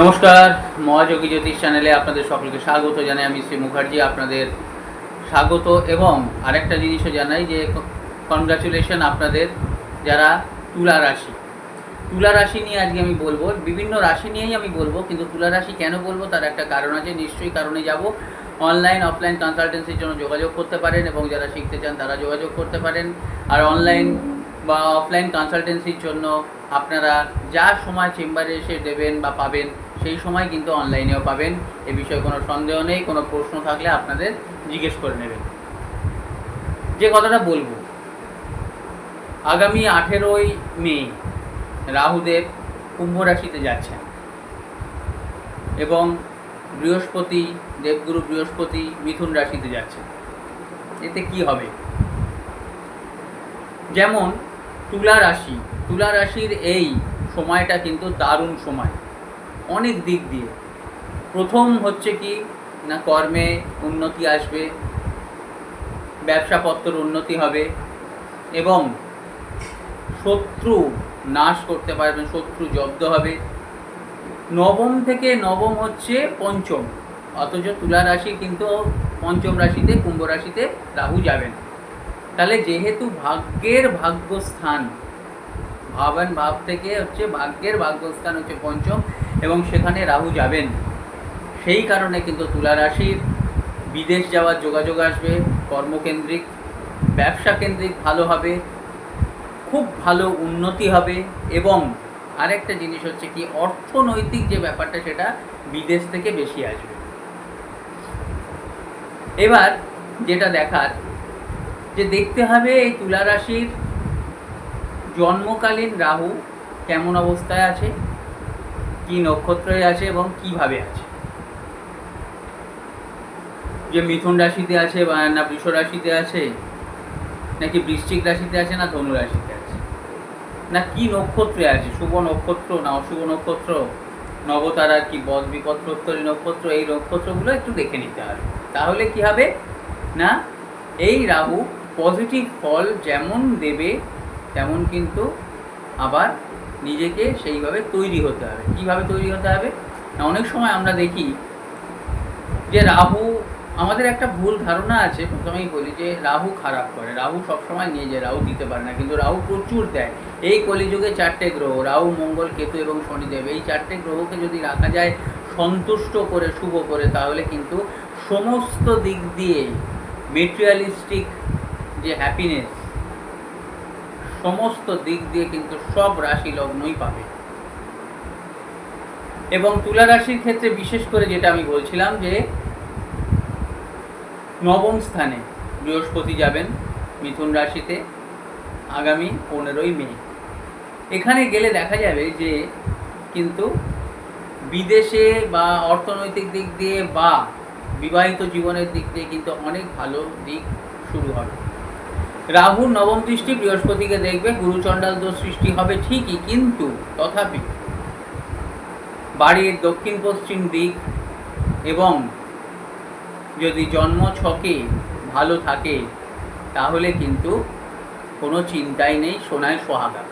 নমস্কার, মহাযোগী জ্যোতিষ চ্যানেলে আপনাদের সকলকে স্বাগত জানাই। আমি শ্রী মুখার্জি, আপনাদের স্বাগত এবং আরেকটা জিনিসও জানাই যে কনগ্রাচুলেশন আপনাদের যারা তুলা রাশি। তুলা রাশি নিয়ে আজকে আমি বলব, বিভিন্ন রাশি নিয়েই আমি বলব, কিন্তু তুলা রাশি কেন বলব তার একটা কারণ আছে, নিশ্চয়ই কারণে যাব। অনলাইন অফলাইন কনসালটেন্সির জন্য যোগাযোগ করতে পারেন এবং যারা শিখতে চান তারা যোগাযোগ করতে পারেন। আর অনলাইন বা অফলাইন কনসালটেন্সির জন্য আপনারা যা সময় চেম্বারে এসে দেবেন বা পাবেন সেই সময় কিন্তু অনলাইনেও পাবেন। এ বিষয়ে কোনো সন্দেহ নেই, কোনো প্রশ্ন থাকলে আপনাদের জিজ্ঞেস করে নেবেন। যে কথাটা বলব, আগামী আঠেরোই মে রাহুদেব কুম্ভ রাশিতে যাচ্ছেন এবং বৃহস্পতি, দেবগুরু বৃহস্পতি মিথুন রাশিতে যাচ্ছেন এতে কি হবে? যেমন তুলা রাশি, তুলা রাশির এই সময়টা কিন্তু দারুণ সময়। অনেক দিক দিয়ে। প্রথম হচ্ছে কি, না কর্মে উন্নতি আসবে ব্যবসাপত্র উন্নতি হবে এবং শত্রু নাশ করতে পারবেন শত্রু জব্দ হবে। নবম থেকে নবম হচ্ছে পঞ্চম, অথচ তুলা রাশি কিন্তু পঞ্চম রাশিতে, কুম্ভ রাশিতে রাহু যাবেন তাহলে যেহেতু ভাগ্যের ভাগ্যস্থান, ভাবেন ভাব থেকে হচ্ছে ভাগ্যের ভাগ্যস্থান হচ্ছে পঞ্চম এবং সেখানে রাহু যাবেন। সেই কারণে কিন্তু তুলা রাশির বিদেশ যাওয়ার যোগাযোগ আসবে, কর্মকেন্দ্রিক, ব্যবসা কেন্দ্রিক ভালো হবে, খুব ভালো উন্নতি হবে এবং আরেকটা জিনিস হচ্ছে কি, অর্থনৈতিক যে ব্যাপারটা সেটা বিদেশ থেকে বেশি আসবে। এবার যেটা দেখার, যে দেখতে হবে এই তুলা রাশির জন্মকালীন রাহু কেমন অবস্থায় আছে। কি নক্ষত্রে আছে এবং কীভাবে আছে? যে মিথুন রাশিতে আছে বা না বৃষ রাশিতে আছে, নাকি বৃশ্চিক রাশিতে আছে, না ধনু রাশিতে আছে? না কি নক্ষত্রে আছে? শুভ নক্ষত্র না অশুভ নক্ষত্র? নবতারা কি বদ বিপত্রোত্তরী নক্ষত্র? এই নক্ষত্রগুলো একটু দেখে নিতে হবে। তাহলে কি হবে? না? এই রাহু পজিটিভ ফল যেমন দেবে, তেমন কিন্তু আবার নিজেকে সেইভাবে তৈরি হতে হবে। কীভাবে তৈরি হতে হবে? না, অনেক সময় আমরা দেখি যে রাহু, আমাদের একটা ভুল ধারণা আছে, প্রথমেই বলি যে রাহু খারাপ করে। রাহু সবসময় নিয়ে যায়, রাহু দিতে পারে না, কিন্তু রাহু প্রচুর দেয়। এই কলিযুগে চারটে গ্রহ, রাহু, মঙ্গল, কেতু এবং শনিদেব, এই চারটে গ্রহকে যদি রাখা যায় সন্তুষ্ট করে, শুভ করে, তাহলে কিন্তু সমস্ত দিক দিয়ে মেটেরিয়ালিস্টিক যে হ্যাপিনেস সমস্ত দিক দিয়ে কিন্তু সব রাশি লগ্নই পাবে। এবং তুলা রাশির ক্ষেত্রে বিশেষ করে যেটা আমি বলছিলাম যে নবম স্থানে বৃহস্পতি যাবেন মিথুন রাশিতে আগামী পনেরোই মে। এখানে গেলে দেখা যাবে যে কিন্তু বিদেশে বা অর্থনৈতিক দিক দিয়ে বা বিবাহিত জীবনের দিক দিয়ে কিন্তু অনেক ভালো দিক শুরু হবে। রাহুর নবম দৃষ্টি বৃহস্পতিকে দেখবে, গুরুচণ্ডাল দোষ সৃষ্টি হবে ঠিকই, কিন্তু তথাপি বাড়ির দক্ষিণ পশ্চিম দিক এবং যদি জন্ম ছকে ভালো থাকে, তাহলে কিন্তু কোনো চিন্তাই নেই, সোনায় সোহাগা।